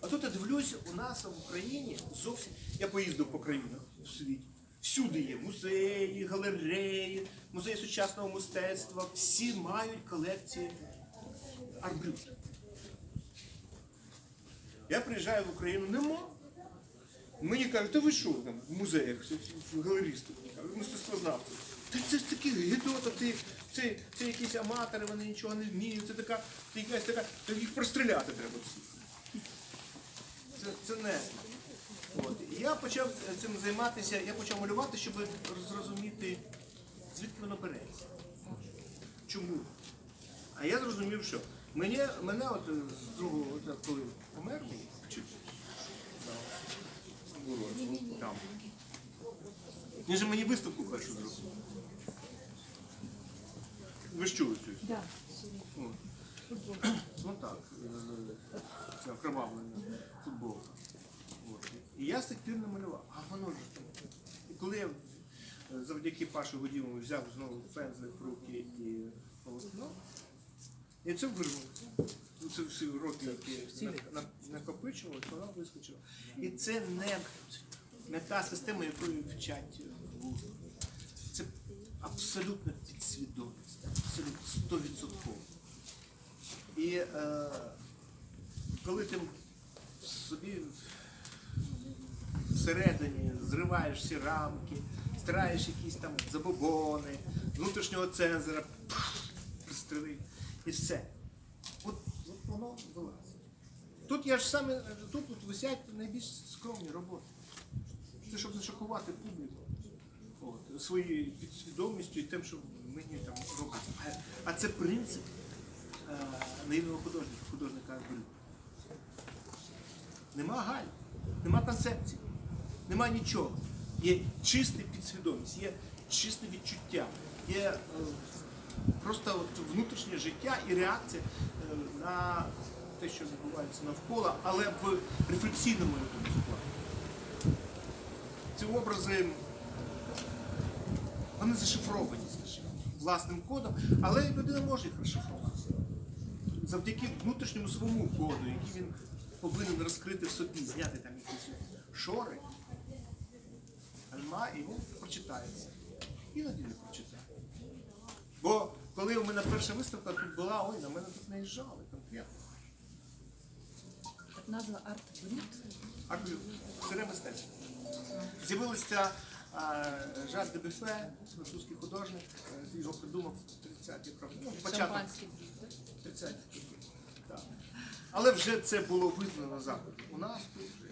А тут я дивлюся, у нас в Україні зовсім. Я поїздив по країнах в світі. Всюди є музеї, галереї, музеї сучасного мистецтва. Всі мають колекції арт-брют. Я приїжджаю в Україну, нема. Мені кажуть, та ви що там в музеях, в галеристів, мистецтвознавці. Та це ж такі гідота, це, це, це якісь аматори, вони нічого не вміють, це така, це якась така, та їх простріляти треба всіх. Це, це не. От. І я почав цим займатися, я почав малювати, щоб зрозуміти, звідки воно береться. Чому? А я зрозумів, що мене, мене от з другого, от, коли помер мій вчитель, там. Він же мені виставку першу зробив. Ви ж чули цю? Да. Так, е, це окровавлена футболка. От. І я з тих пір не малював. А воно ж. І коли я е, завдяки Пашу Годімову взяв знову пензлик в руки і полотно, і це вирвав. Ну, Це всі роки, які на- на- накопичувалось, воно вискочило. І це не, не та система, якою вчать в. Це абсолютно підсвідомість, абсолютно стовідсотково. І е, коли ти собі всередині зриваєш всі рамки, стираєш якісь там забобони, внутрішнього цензора, пристрели і все. От, от воно вилазить. Тут я ж саме, тут от висять найбільш скромні роботи. Це щоб не шокувати публіку. Своєю підсвідомістю і тим, що мені там робиться. А, це принцип наївного художника, художника Брю. Нема галь, нема концепції, нема нічого. Є чиста підсвідомість, є чисте відчуття, є е, просто от внутрішнє життя і реакція е, на те, що відбувається навколо, але в рефлексійному плані. Ці образи вони зашифровані скажімо, власним кодом, але людина може їх розшифрувати. Завдяки внутрішньому своєму коду, який він повинен розкрити в собі, зняти там якісь шори, альма, і прочитається. Іноді не прочитає. Бо коли у мене перша виставка тут була, ой, на мене тут наїжджали конкретно. Назва арт-брют. Арблю, сире мистецтво. З'явилася а, Жак Дебюфе, французький художник, е, його придумав в 30-ті роки. Ну, початок Шампанський брют. да? 30-ті роки. Але вже це було визнано на Заході. У нас тут вже